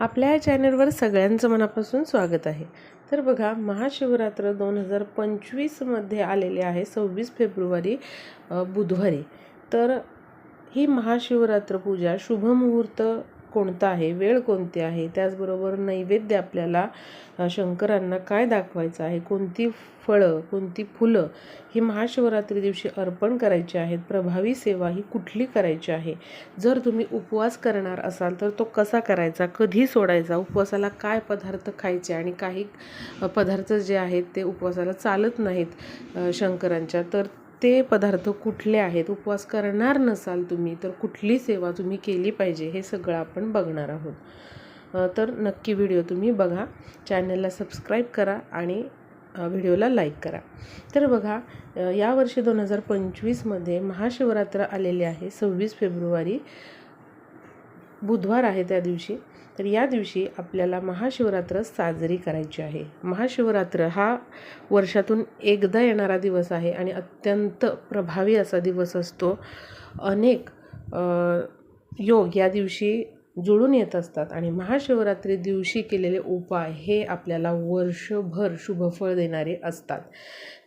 आपल्या या चॅनलवर सगळ्यांचं मनापासून स्वागत आहे. तर बघा महाशिवरात्र दोन हजार पंचवीसमध्ये आलेले आहे सव्वीस फेब्रुवारी बुधवारी. तर ही महाशिवरात्र पूजा शुभमुहूर्त कोणता आहे? वेळ कोणती आहे? त्याचबरोबर नैवेद्य आपल्याला शंकरांना काय दाखवायचं आहे? कोणती फळं कोणती फुलं ही महाशिवरात्री दिवशी अर्पण करायची आहेत? प्रभावी सेवा ही कुठली करायची आहे? जर तुम्ही उपवास करणार असाल तर तो कसा करायचा? कधी सोडायचा? उपवासाला काय पदार्थ खायचे आणि काही पदार्थ जे आहेत ते उपवासाला चालत नाहीत शंकरांच्या. तर ते पदार्थ कुठले आहेत उपवास करणार नसाल तुम्ही तर कुठली सेवा तुम्ही केली पाहिजे हे सगळं आपण बघणार आहोत. तर नक्की व्हिडिओ तुम्ही बघा चॅनलला सबस्क्राईब करा आणि व्हिडिओला लाईक करा. तर बघा यावर्षी दोन हजार पंचवीसमध्ये महाशिवरात्र आलेले आहे सव्वीस फेब्रुवारी. बुधवार आहे त्या दिवशी. तर या दिवशी आपल्याला महाशिवरात्र साजरी करायची आहे. महाशिवरात्र हा वर्षातून एकदा येणारा दिवस आहे आणि अत्यंत प्रभावी असा दिवस असतो. अनेक योग या दिवशी जुळून येत असतात आणि महाशिवरात्री दिवशी केलेले उपाय हे आपल्याला वर्षभर शुभफळ देणारे असतात.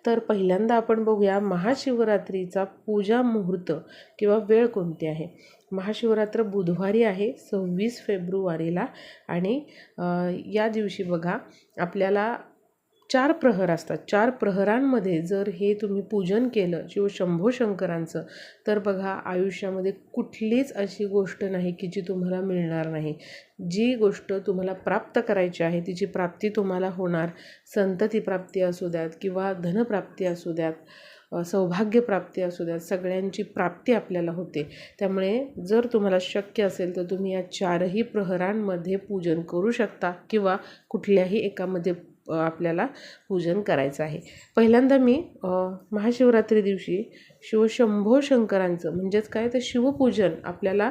तर पहिल्यांदा आपण बघूया महाशिवरात्रीचा पूजा मुहूर्त किंवा वेळ कोणती आहे? महाशिवरात्र बुधवारी आहे सव्वीस फेब्रुवारीला. आणि या दिवशी बघा आपल्याला चार प्रहर असतात. चार प्रहरांमध्ये जर हे तुम्ही पूजन केलं शिव शंभो शंकरांचं तर बघा आयुष्यामध्ये कुठलीच अशी गोष्ट नाही की जी तुम्हाला मिळणार नाही. जी गोष्ट तुम्हाला प्राप्त करायची आहे तिची प्राप्ती तुम्हाला होणार. संतती प्राप्ती असू द्यात किंवा धनप्राप्ती असू द्यात. सौभाग्यप्राप्ती असू द्यात सगळ्यांची प्राप्ती आपल्याला होते. त्यामुळे जर तुम्हाला शक्य असेल तर तुम्ही या चारही प्रहरांमध्ये पूजन करू शकता किंवा कुठल्याही एकामध्ये आपल्याला पूजन करायचं आहे. पहिल्यांदा मी महाशिवरात्री दिवशी शिवशंभो शंकरांचं म्हणजेच काय? तर शिवपूजन आपल्याला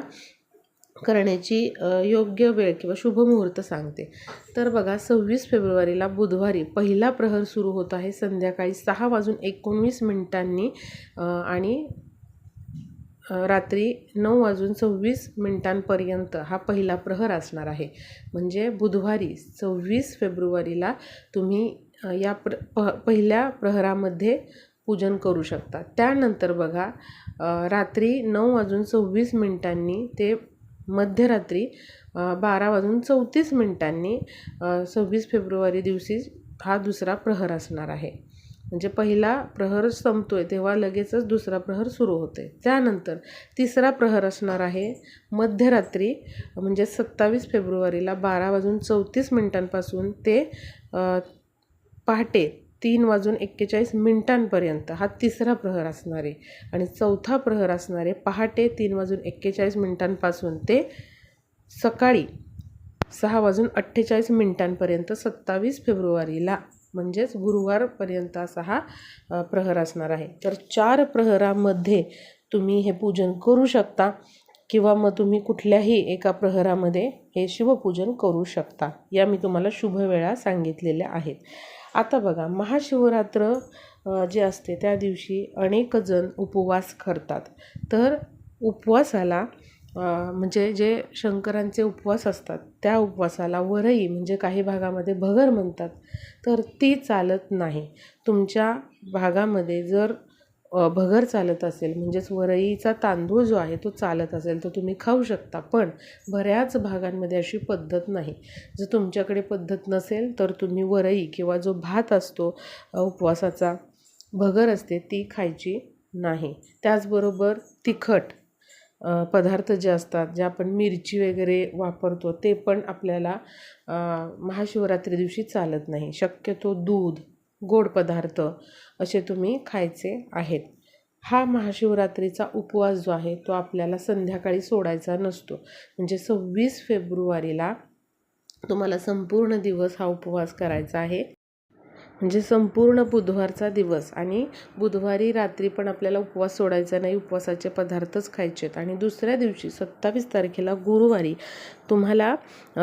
करण्याची योग्य वेळ किंवा शुभमुहूर्त सांगते. तर बघा सव्वीस फेब्रुवारीला बुधवारी पहिला प्रहर सुरू होत आहे. संध्याकाळी सहा वाजून एकोणवीस मिनिटांनी आणि रात्री नऊ वाजून सव्वीस मिनिटांपर्यंत हा पहिला प्रहर असणार आहे. म्हणजे बुधवारी सव्वीस फेब्रुवारीला तुम्ही या प्र प पहिल्या प्रहरामध्ये पूजन करू शकता. त्यानंतर बघा रात्री नऊ वाजून सव्वीस मिनिटांनी ते मध्यरात्री बारा वाजून चौतीस मिनिटांनी सव्वीस फेब्रुवारी दिवशी हा दुसरा प्रहर असणार आहे. म्हणजे पहिला प्रहर संपतोय तेव्हा लगेचच दुसरा प्रहर सुरू होते त्यानंतर तिसरा प्रहर असणार आहे मध्यरात्री म्हणजे सत्तावीस फेब्रुवारीला बारा वाजून चौतीस मिनिटांपासून ते पहाटे तीन वाजून एक्केचाळीस मिनिटांपर्यंत हा तिसरा प्रहर असणार आहे. आणि चौथा प्रहर असणार आहे. पहाटे तीन वाजून एक्केचाळीस मिनिटांपासून ते सकाळी सहा वाजून अठ्ठेचाळीस मिनिटांपर्यंत सत्तावीस फेब्रुवारीला म्हणजेच गुरुवारपर्यंत असा हा प्रहर असणार आहे. तर चार प्रहरामध्ये तुम्ही हे पूजन करू शकता किंवा मग तुम्ही कुठल्याही एका प्रहरामध्ये हे शिवपूजन करू शकता. या मी तुम्हाला शुभवेळा सांगितलेल्या आहेत. आता बघा महाशिवरात्र जे असते त्या दिवशी अनेक जण उपवास करतात. तर उपवासाला म्हणजे जे शंकरांचे उपवास असतात त्या उपवासाला वरई म्हणजे काही भागामध्ये भगर म्हणतात तर ती चालत नाही. तुमच्या भागामध्ये जर भगर चालत असेल म्हणजेच वरईचा तांदूळ जो आहे तो चालत असेल तर तुम्ही खाऊ शकता पण बऱ्याच भागांमध्ये अशी पद्धत नाही. जर तुमच्याकडे पद्धत नसेल तर तुम्ही वरई किंवा जो भात असतो उपवासाचा भगर असते ती खायची नाही. त्याचबरोबर तिखट पदार्थ जे असतात जे आपण मिरची वगैरे वापरतो ते पण आपल्याला महाशिवरात्री दिवशी चालत नाही. शक्यतो दूध गोड पदार्थ असे तुम्ही खायचे आहेत. हा महाशिवरात्रीचा उपवास जो आहे तो आपल्याला संध्याकाळी सोडायचा नसतो. म्हणजे सव्वीस फेब्रुवारीला तुम्हाला संपूर्ण दिवस हा उपवास करायचा आहे. म्हणजे संपूर्ण बुधवारचा दिवस आणि बुधवारी रात्री पण आपल्याला उपवास सोडायचा नाही. उपवासाचे पदार्थच खायचे आहेत आणि दुसऱ्या दिवशी सत्तावीस तारखेला गुरुवारी तुम्हाला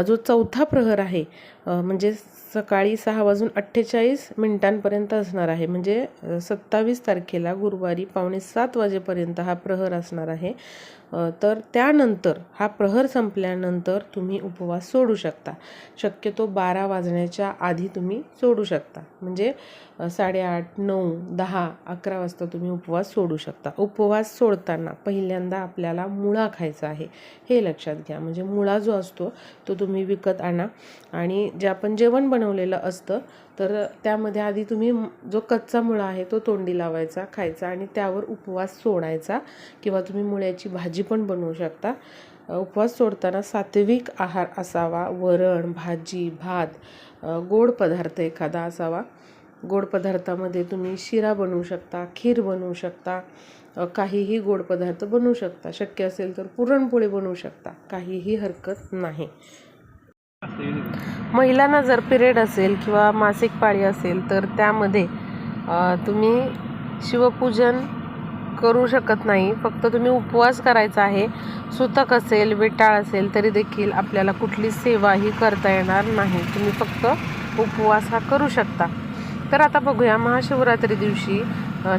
जो चौथा प्रहर आहे म्हणजे सकाळी सहा वाजून अठ्ठेचाळीस मिनिटांपर्यंत असणार आहे. म्हणजे सत्तावीस तारखेला गुरुवारी पावणे सात वाजेपर्यंत हा प्रहर असणार आहे. तर त्यानंतर हा प्रहर संपल्यानंतर तुम्ही उपवास सोडू शकता. शक्यतो बारा वाजण्याच्या आधी तुम्ही सोडू शकता. म्हणजे साडेआठ नऊ दहा अकरा वाजता तुम्ही उपवास सोडू शकता. उपवास सोडताना पहिल्यांदा आपल्याला मुळा खायचा आहे हे लक्षात घ्या. म्हणजे मुळा जो असतो तो तुम्ही विकत आणा. आणि जे आपण जेवण बनवलेलं असतं तर त्यामध्ये आधी तुम्ही जो कच्चा मुळा आहे तो तोंडी लावायचा खायचा आणि त्यावर उपवास सोडायचा किंवा तुम्ही मुळ्याची भाजी पण बनवू शकता. उपवास सोडताना सात्विक आहार असावा वरण भाजी भात गोड पदार्थ एखादा असावा. गोड पदार्थामध्ये तुम्ही शिरा बनवू शकता खीर बनवू शकता काहीही गोड पदार्थ बनवू शकता. शक्य असेल तर पुरणपोळी बनवू शकता. काहीही हरकत नाही. महिलांना जर पिरियड असेल किंवा मासिक पाळी असेल तर त्यामध्ये तुम्ही शिवपूजन करू शकत नाही. फक्त तुम्ही उपवास करायचा आहे. सुतक असेल विटाळ असेल तरी देखील आपल्याला कुठली सेवाही करता येणार नाही. तुम्ही फक्त उपवास हा करू शकता. तर आता बघूया महाशिवरात्री दिवशी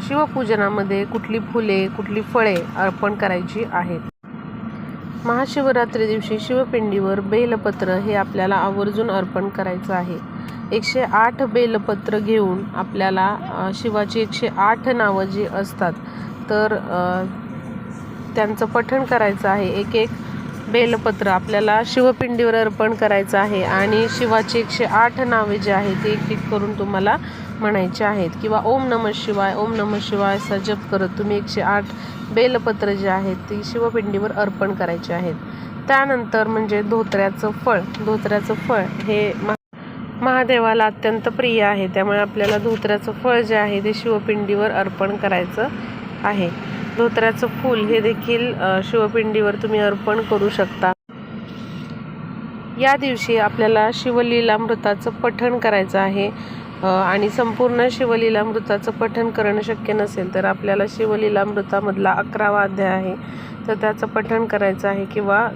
शिवपूजनामध्ये कुठली फुले कुठली फळे अर्पण करायची आहेत? महाशिवरात्री दिवशी शिवपिंडीवर बेलपत्र हे आपल्याला आवर्जून अर्पण करायचं आहे. एकशे आठ बेलपत्र घेऊन आपल्याला शिवाची एकशे आठ नावं जी असतात तर त्यांचं पठण करायचं आहे. एक एक बेलपत्र आपल्याला शिवपिंडीवर अर्पण करायचं आहे आणि शिवाची एकशे आठ नावे जी आहेत ती एक एक करून तुम्हाला म्हणायचे आहेत. किंवा ओम नम शिवाय ओम नम शिवाय असा जप करत तुम्ही एकशे आठ बेलपत्र जे आहेत ती शिवपिंडीवर अर्पण करायचे आहेत. त्यानंतर म्हणजे धोत्र्याचं फळ धोत्र्याचं फळ हे महा महादेवाला अत्यंत प्रिय आहे. त्यामुळे आपल्याला धोत्र्याचं फळ जे आहे ते शिवपिंडीवर अर्पण करायचं आहे. धोत्र्याचं फूल हे देखील शिवपिंडीवर तुम्ही अर्पण करू शकता. या दिवशी आपल्याला शिवलीलामृताचं पठण करायचं आहे. आणि संपूर्ण शिवलीलामृताचं पठण करणं शक्य नसेल तर आपल्याला शिवलीलामृतामधला अकरावा अध्याय आहे. तर त्याचं पठण करायचं आहे किंवा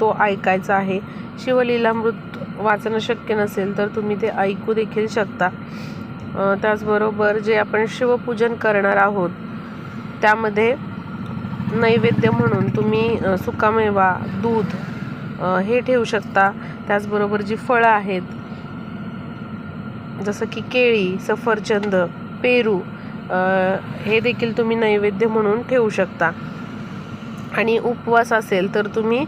तो ऐकायचा आहे. शिवलीलामृत वाचणं शक्य नसेल तर तुम्ही ते ऐकू देखील शकता. त्याचबरोबर जे आपण शिवपूजन करणार आहोत त्यामध्ये नैवेद्य म्हणून तुम्ही सुकामेवा दूध हे ठेवू शकता. त्याचबरोबर जी फळं आहेत जसं की केळी सफरचंद पेरू हे देखील तुम्ही नैवेद्य म्हणून ठेवू शकता. आणि उपवास असेल तर तुम्ही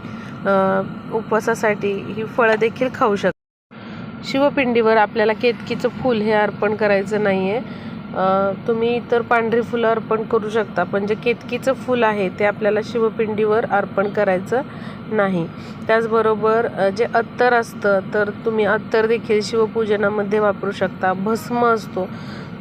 उपवासासाठी ही फळं देखील खाऊ शकता. शिवपिंडीवर आपल्याला केतकीचं फूल हे अर्पण करायचं नाही आहे तुम्ही इतर पांढरी फुलं अर्पण करू शकता पण जे केतकीचं फूल आहे ते आपल्याला शिवपिंडीवर अर्पण करायचं नाही. त्याचबरोबर जे अत्तर असतं तर तुम्ही अत्तर देखील शिवपूजनामध्ये वापरू शकता. भस्म असतो.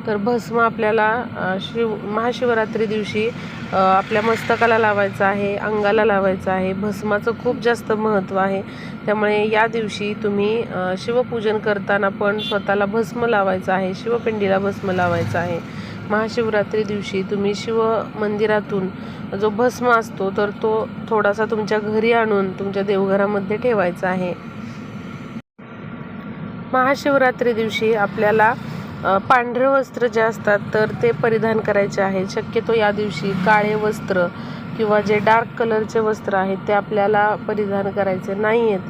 तर भस्म आपल्याला शिव महाशिवरात्री दिवशी आपल्या मस्तकाला लावायचं आहे अंगाला लावायचं आहे. भस्माचं खूप जास्त महत्त्व आहे. त्यामुळे या दिवशी तुम्ही शिवपूजन करताना पण स्वतःला भस्म लावायचं आहे शिवपिंडीला भस्म लावायचं आहे. महाशिवरात्री दिवशी तुम्ही शिव मंदिरातून जो भस्म असतो तर तो थोडासा तुमच्या घरी आणून तुमच्या देवघरामध्ये ठेवायचा आहे. महाशिवरात्री दिवशी आपल्याला पांढरे वस्त्र जे असतात तर ते परिधान करायचे आहे. शक्यतो या दिवशी काळे वस्त्र किंवा जे डार्क कलरचे वस्त्र आहेत ते आपल्याला परिधान करायचे नाही आहेत.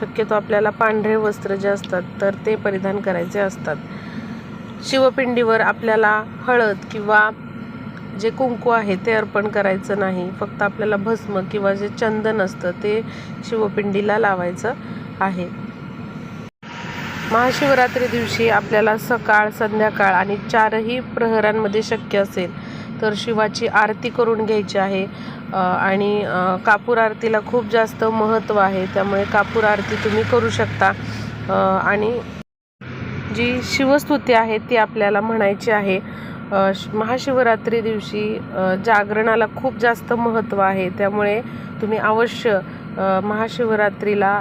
शक्यतो आपल्याला पांढरे वस्त्र जे असतात तर ते परिधान करायचे असतात. शिवपिंडीवर आपल्याला हळद किंवा जे कुंकू आहे ते अर्पण करायचं नाही. फक्त आपल्याला भस्म किंवा जे चंदन असतं ते शिवपिंडीला लावायचं आहे. महाशिवरात्री दिवशी आपल्याला सकाळ संध्याकाळ आणि चारही प्रहरांमध्ये शक्य असेल तर शिवाची आरती करून घ्यायची आहे. आणि कापूर आरतीला खूप जास्त महत्त्व आहे त्यामुळे कापूर आरती तुम्ही करू शकता. आणि जी शिवस्तुती आहे ती आपल्याला म्हणायची आहे महाशिवरात्री दिवशी जागरणाला खूप जास्त महत्त्व आहे त्यामुळे तुम्ही अवश्य महाशिवरात्रीला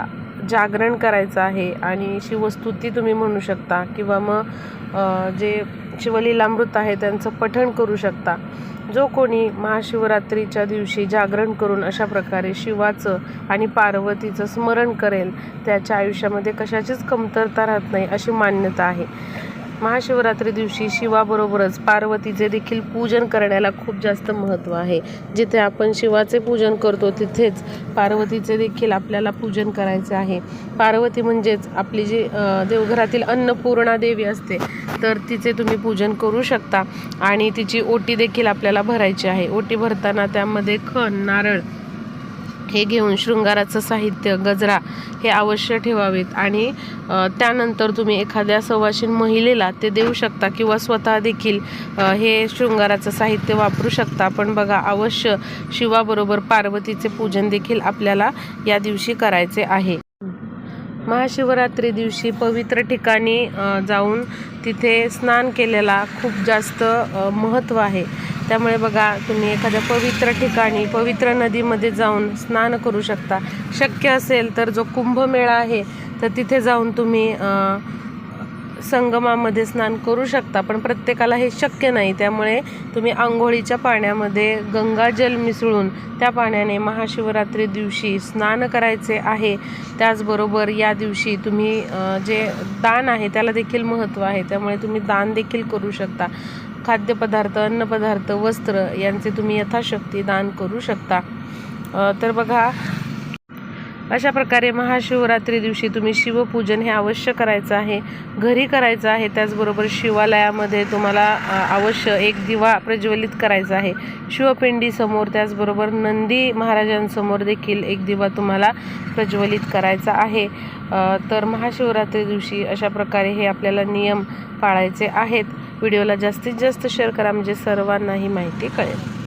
जागरण करायचं आहे आणि शिवस्तुती तुम्ही म्हणू शकता किंवा मग जे शिवलीलामृत आहे त्यांचं पठण करू शकता. जो कोणी महाशिवरात्रीच्या दिवशी जागरण करून अशा प्रकारे शिवाचं आणि पार्वतीचं स्मरण करेल त्याच्या आयुष्यामध्ये कशाचीच कमतरता राहत नाही अशी मान्यता आहे. महाशिवरात्री दिवशी शिवाबरोबरच पार्वतीचे देखील पूजन करण्याला खूप जास्त महत्त्व आहे. जिथे आपण शिवाचे पूजन करतो तिथेच पार्वतीचे देखील आपल्याला पूजन करायचे आहे. पार्वती म्हणजेच आपली जी देवघरातील अन्नपूर्णा देवी असते तर तिचे तुम्ही पूजन करू शकता. आणि तिची ओटी देखील आपल्याला भरायची आहे. ओटी भरताना त्यामध्ये खण नारळ हे घेऊन शृंगाराचं साहित्य गजरा हे अवश्य ठेवावेत. आणि त्यानंतर तुम्ही एखाद्या सवाशीन महिलेला ते देऊ शकता किंवा स्वतः देखील हे शृंगाराचं साहित्य वापरू शकता. पण बघा अवश्य शिवाबरोबर पार्वतीचे पूजन देखील आपल्याला या दिवशी करायचे आहे. महाशिवरात्री दिवशी पवित्र ठिकाणी जाऊन तिथे स्नान केलेला खूप जास्त महत्त्व आहे. त्यामुळे बघा तुम्ही एखाद्या पवित्र ठिकाणी पवित्र नदीमध्ये जाऊन स्नान करू शकता. शक्य असेल तर जो कुंभमेळा आहे तर तिथे जाऊन तुम्ही संगमामध्ये स्नान करू शकता पण प्रत्येकाला हे शक्य नाही. त्यामुळे तुम्ही आंघोळीच्या पाण्यामध्ये गंगाजल मिसळून त्या पाण्याने महाशिवरात्री दिवशी स्नान करायचे आहे. त्याचबरोबर या दिवशी तुम्ही जे दान आहे त्याला देखील महत्त्व आहे. त्यामुळे तुम्ही दान देखील करू शकता. खाद्यपदार्थ अन्नपदार्थ वस्त्र यांचे तुम्ही यथाशक्ती दान करू शकता. तर बघा अशा प्रकारे महाशिवरात्री दिवशी तुम्ही शिवपूजन हे अवश्य करायचं आहे. घरी करायचं आहे. त्याचबरोबर शिवालयामध्ये तुम्हाला अवश्य एक दिवा प्रज्वलित करायचा आहे. शिवपिंडीसमोर त्याचबरोबर नंदी महाराजांसमोर देखील एक दिवा तुम्हाला प्रज्वलित करायचा आहे. तर महाशिवरात्री दिवशी अशा प्रकारे हे आपल्याला नियम पाळायचे आहेत. व्हिडिओला जास्तीत जास्त शेअर करा म्हणजे सर्वांना ही माहिती कळेल.